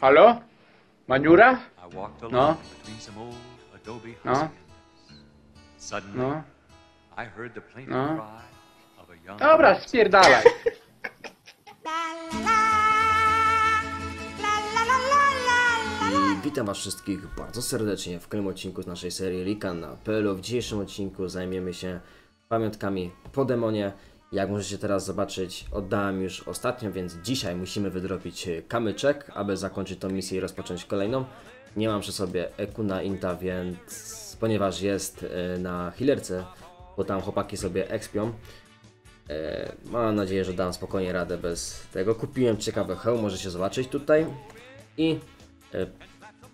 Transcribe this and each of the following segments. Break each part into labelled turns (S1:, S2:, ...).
S1: Halo? Maniura? No. No. No. No. Dobra, spierdalaj.
S2: I witam Was wszystkich bardzo serdecznie w kolejnym odcinku z naszej serii Rika na PL. W dzisiejszym odcinku zajmiemy się pamiątkami po demonie. Jak możecie teraz zobaczyć, oddałem już ostatnio, więc dzisiaj musimy wydrobić kamyczek, aby zakończyć tą misję i rozpocząć kolejną. Nie mam przy sobie Ekuna Inta, więc ponieważ jest e, na healerce, bo tam chłopaki sobie expią, E, Mam nadzieję, że dam spokojnie radę bez tego. Kupiłem ciekawy hełm, możecie zobaczyć tutaj. I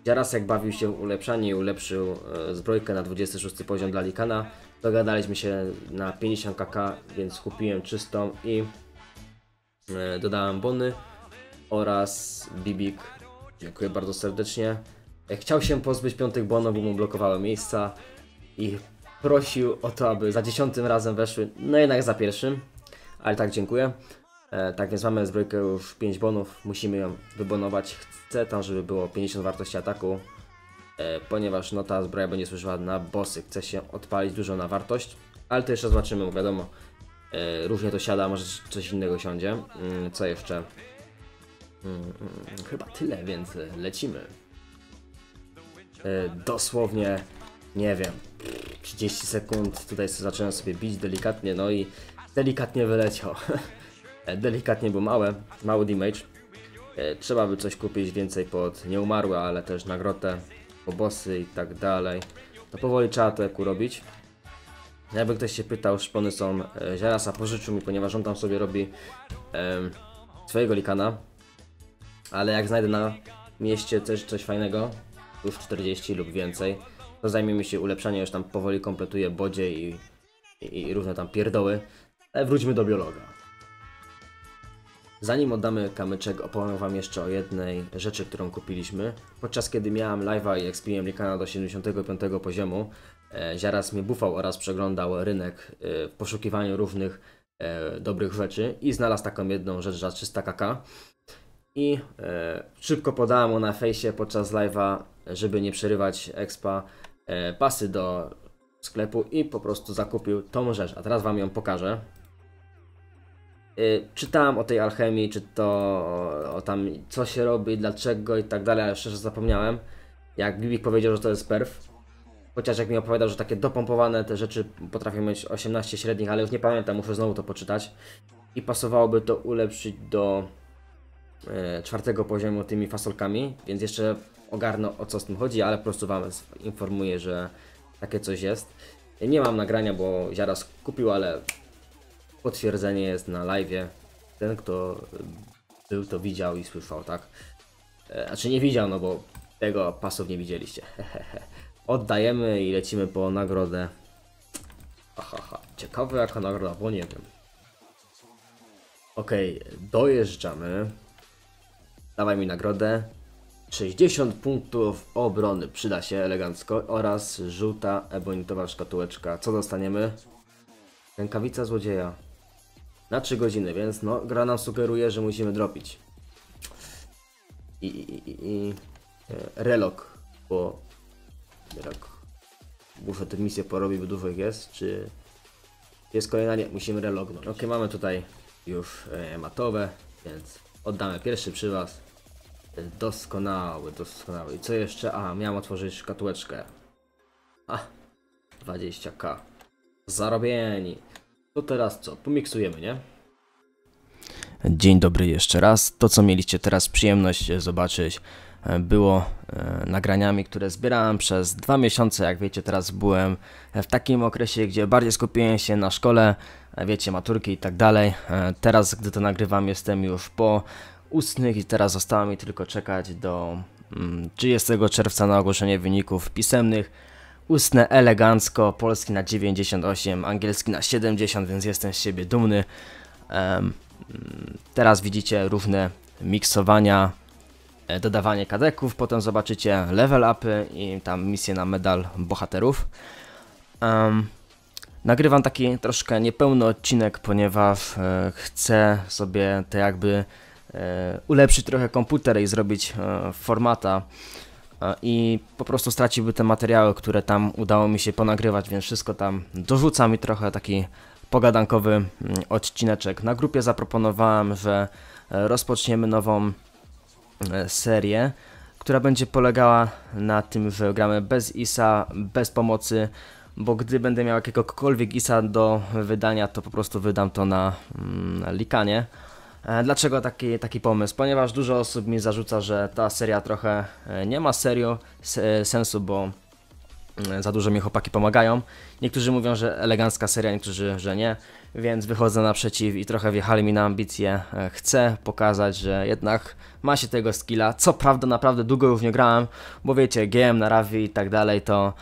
S2: Jarasek bawił się ulepszanie i ulepszył e, zbrojkę na 26 poziom dla Likana. Dogadaliśmy się na 50 kk, więc kupiłem czystą i e, dodałem bony oraz bibik. Dziękuję bardzo serdecznie. E, Chciał się pozbyć piątych bonów, bo mu blokowały miejsca i prosił o to, aby za dziesiątym razem weszły, no jednak za pierwszym, ale tak dziękuję. E, tak więc mamy zbrojkę już 5 bonów, musimy ją wybonować. Chcę tam, żeby było 50 wartości ataku, e, ponieważ no ta zbroja będzie służyła na bossy. Chce się odpalić dużo na wartość, ale to jeszcze zobaczymy, bo wiadomo, e, różnie to siada, może coś innego siądzie. Mm, co jeszcze? Mm, mm, chyba tyle, więc lecimy. Dosłownie, nie wiem, 30 sekund tutaj zacząłem sobie bić delikatnie, no i delikatnie wyleciał. E, delikatnie, bo małe, mały damage. E, Trzeba by coś kupić więcej pod nieumarłe, ale też nagrotę, po bossy i tak dalej. No powoli trzeba to jak robić. Jakby ktoś się pytał, szpony są e, Ziarasa pożyczył mi, ponieważ on tam sobie robi swojego likana. Ale jak znajdę na mieście też coś fajnego, już 40 lub więcej, to zajmiemy się ulepszaniem, już tam powoli kompletuję bodzie i, i, i różne tam pierdoły. Ale wróćmy do biologa. Zanim oddamy kamyczek, opowiem Wam jeszcze o jednej rzeczy, którą kupiliśmy. Podczas kiedy miałem live'a i expiłem Likana do 75 poziomu, e, Ziaras mnie bufał oraz przeglądał rynek e, w poszukiwaniu różnych e, dobrych rzeczy i znalazł taką jedną rzecz za 300 kk. I e, szybko podałem mu na fejsie podczas live'a, żeby nie przerywać expa, e, pasy do sklepu i po prostu zakupił tą rzecz. A teraz Wam ją pokażę. Y, czytałem o tej alchemii, czy to o, tam co się robi, dlaczego i tak dalej, ale szczerze zapomniałem. Jak Bibik powiedział, że to jest perf. Chociaż jak mi opowiadał, że takie dopompowane te rzeczy potrafią mieć 18 średnich, ale już nie pamiętam, muszę znowu to poczytać. I pasowałoby to ulepszyć do e, czwartego poziomu tymi fasolkami, więc jeszcze ogarnę o co z tym chodzi, ale po prostu Wam informuję, że takie coś jest. Nie mam nagrania, bo Ziaras kupił, ale potwierdzenie jest na live. Ten, kto był, to widział i słyszał, tak? E, Znaczy nie widział, no bo tego pasów nie widzieliście. Oddajemy i lecimy po nagrodę. Aha, aha. ciekawe jaka nagroda, bo nie wiem. Okej, dojeżdżamy. Dawaj mi nagrodę. 60 punktów obrony przyda się elegancko oraz żółta ebonitowa szkatułeczka. Co dostaniemy? Rękawica złodzieja. Na 3 godziny, więc no, gra nam sugeruje, że musimy dropić. I, i, i, i e, relok, bo relok. Muszę tę misję porobić, bo dużo ich jest, czy jest kolejna? Nie, musimy relognąć. Ok, mamy tutaj już e, matowe, więc oddamy pierwszy przy Was. Doskonały, doskonały. I co jeszcze? A, miałem otworzyć szkatułeczkę. A, 20k. Zarobieni. To teraz co? Pomiksujemy, nie? Dzień dobry jeszcze raz. To, co mieliście teraz przyjemność zobaczyć, e, było e, nagraniami, które zbierałem przez dwa miesiące. Jak wiecie, teraz byłem w takim okresie, gdzie bardziej skupiłem się na szkole, e, wiecie, maturki i tak dalej. Teraz, gdy to nagrywam, jestem już po ustnych i teraz zostało mi tylko czekać do mm, 30 czerwca na ogłoszenie wyników pisemnych. Ustne elegancko, polski na 98, angielski na 70, więc jestem z siebie dumny. Mm, teraz widzicie różne miksowania, e, dodawanie kadeków, potem zobaczycie level upy i tam misje na medal bohaterów. Em, nagrywam taki troszkę niepełny odcinek, ponieważ e, chcę sobie te jakby e, ulepszyć trochę komputer i zrobić e, formata i po prostu straciłby te materiały, które tam udało mi się ponagrywać, więc wszystko tam dorzucam i trochę taki pogadankowy mm, odcineczek. Na grupie zaproponowałem, że e, rozpoczniemy nową e, serię, która będzie polegała na tym, że gramy bez ISA, bez pomocy, bo gdy będę miał jakiegokolwiek ISA do wydania, to po prostu wydam to na, mm, likanie. E, Dlaczego taki, taki pomysł? Ponieważ dużo osób mi zarzuca, że ta seria trochę e, nie ma serio se- sensu, bo mm, za dużo mi chłopaki pomagają. Niektórzy mówią, że elegancka seria, niektórzy, że nie, więc wychodzę naprzeciw i trochę wjechali mi na ambicje. E, Chcę pokazać, że jednak ma się tego skilla. Co prawda, naprawdę długo już nie grałem, bo wiecie, GM na Ravi i tak dalej, to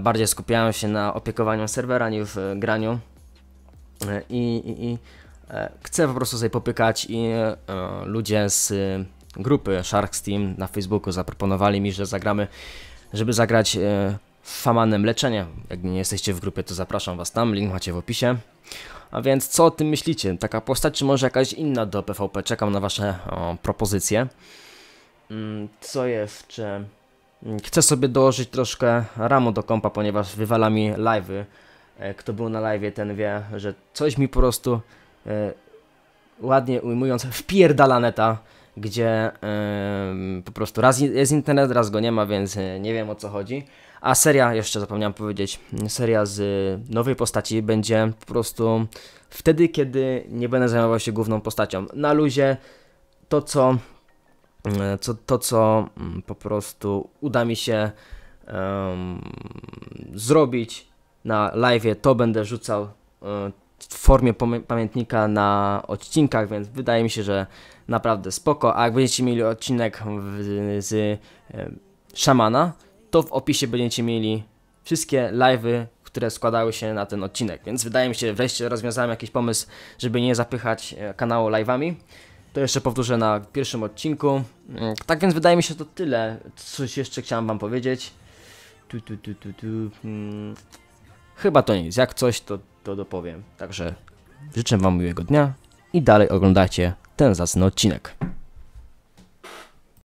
S2: bardziej skupiałem się na opiekowaniu serwera niż w graniu. I, i, i chcę po prostu sobie popykać i e, ludzie z e, grupy Sharks Team na Facebooku zaproponowali mi, że zagramy, żeby zagrać e, Famanem Leczenie. Jak nie jesteście w grupie, to zapraszam was tam, link macie w opisie. A więc co o tym myślicie? Taka postać, czy może jakaś inna do PvP? Czekam na wasze o, propozycje. Mm, Co jeszcze? Mm, Chcę sobie dołożyć troszkę ramu do kompa, ponieważ wywala mi live'y. E, Kto był na live'ie, ten wie, że coś mi po prostu e, ładnie ujmując wpierdala neta, gdzie po prostu raz jest internet, raz go nie ma, więc e, nie wiem o co chodzi. A seria, jeszcze zapomniałem powiedzieć, seria z e, nowej postaci będzie po prostu wtedy, kiedy nie będę zajmował się główną postacią. Na luzie to, co, e, co, to, co mm, po prostu uda mi się em, zrobić na live, to będę rzucał e, w formie pamię- pamiętnika na odcinkach, więc wydaje mi się, że naprawdę spoko. A jak będziecie mieli odcinek w, z e, szamana, to w opisie będziecie mieli wszystkie live'y, które składały się na ten odcinek. Więc wydaje mi się, wreszcie rozwiązałem jakiś pomysł, żeby nie zapychać e, kanału live'ami. To jeszcze powtórzę na pierwszym odcinku. Mm, Tak więc wydaje mi się to tyle. Coś jeszcze chciałem wam powiedzieć. Tu, tu, tu, tu, tu. Mm. Chyba to nic. Jak coś, to, to dopowiem. Także życzę wam miłego dnia i dalej oglądajcie ten zacny odcinek.